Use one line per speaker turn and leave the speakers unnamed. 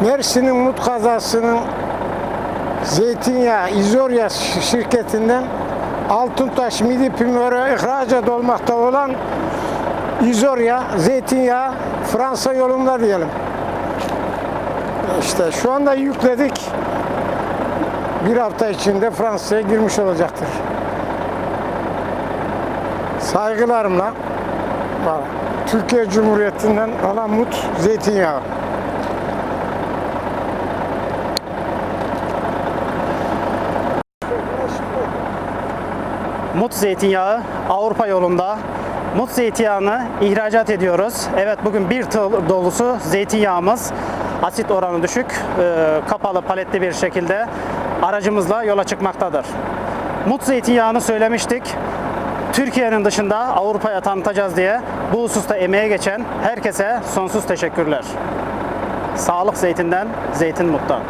Mersin'in Mut kazasının zeytinyağı İzorya şirketinden Altıntaş Midi Primör'e ihracat olmakta olan İzorya zeytinyağı Fransa yolunda diyelim. İşte şu anda yükledik. Bir hafta içinde Fransa'ya girmiş olacaktır. Saygılarımla bak, Türkiye Cumhuriyeti'nden Alamut zeytinyağı.
Mut zeytinyağı Avrupa yolunda. Mut zeytinyağını ihracat ediyoruz. Evet bugün bir tır dolusu zeytinyağımız asit oranı düşük, e, kapalı paletli bir şekilde aracımızla yola çıkmaktadır. Mut zeytinyağını söylemiştik. Türkiye'nin dışında Avrupa'ya tanıtacağız diye bu hususta emeğe geçen herkese sonsuz teşekkürler. Sağlık zeytinden, zeytin muttan.